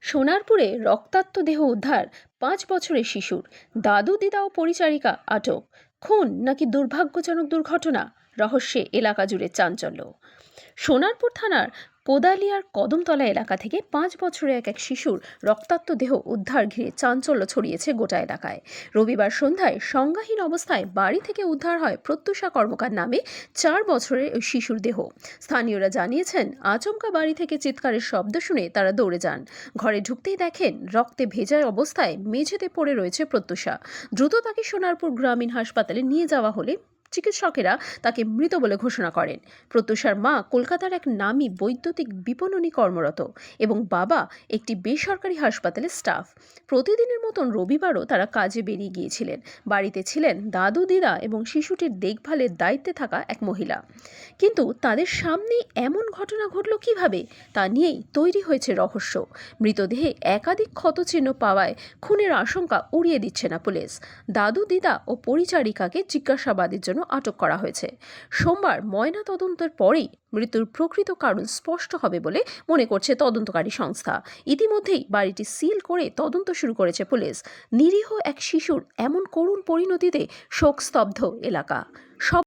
সোনারপুরে রক্তাক্ত দেহ উদ্ধার পাঁচ বছরের শিশুর। দাদু, দিদা ও পরিচারিকা আটক। খুন নাকি দুর্ভাগ্যজনক দুর্ঘটনা? রহস্যে এলাকা জুড়ে চাঞ্চল্য। সোনারপুর থানার কোদালিয়ার কদমতলা এলাকা থেকে পাঁচ বছরের এক এক শিশুর রক্তাক্ত দেহ উদ্ধার ঘিরে চাঞ্চল্য ছড়িয়েছে গোটা এলাকায়। রবিবার সন্ধ্যায় সংজ্ঞাহীন অবস্থায় বাড়ি থেকে উদ্ধার হয় প্রত্যুষা কর্মকার নামে চার বছরের ওই শিশুর দেহ। স্থানীয়রা জানিয়েছেন, আচমকা বাড়ি থেকে চিৎকারের শব্দ শুনে তারা দৌড়ে যান। ঘরে ঢুকতেই দেখেন, রক্তে ভেজা অবস্থায় মেঝেতে পড়ে রয়েছে প্রত্যুষা। দ্রুত তাকে সোনারপুর গ্রামীণ হাসপাতালে নিয়ে যাওয়া হলে চিকিৎসকেরা তাকে মৃত বলে ঘোষণা করেন। প্রত্যুষার মা কলকাতার এক নামী বৈদ্যুতিক বিপণনী কর্মরত এবং বাবা একটি বেসরকারি হাসপাতালের স্টাফ। প্রতিদিনের মতন রবিবারও তারা কাজে বেরিয়ে গিয়েছিলেন। বাড়িতে ছিলেন দাদু, দিদা এবং শিশুটির দেখভালের দায়িত্বে থাকা এক মহিলা। কিন্তু তাদের সামনে এমন ঘটনা ঘটল কীভাবে? তা নিয়েই তৈরি হয়েছে রহস্য। মৃতদেহে একাধিক ক্ষতচিহ্ন পাওয়ায় খুনের আশঙ্কা উড়িয়ে দিচ্ছে না পুলিশ। দাদু, দিদা ও পরিচারিকাকে জিজ্ঞাসাবাদের জন্য আটক করা হয়েছে। সোমবার ময়না তদন্তের পরেই মৃত্যুর প্রকৃত কারণ স্পষ্ট হবে বলে মনে করছে তদন্তকারী সংস্থা। ইতিমধ্যেই বাড়িটি সিল করে তদন্ত শুরু করেছে পুলিশ। নিরীহ এক শিশুর এমন করুণ পরিণতিতে শোকস্তব্ধ এলাকা। সব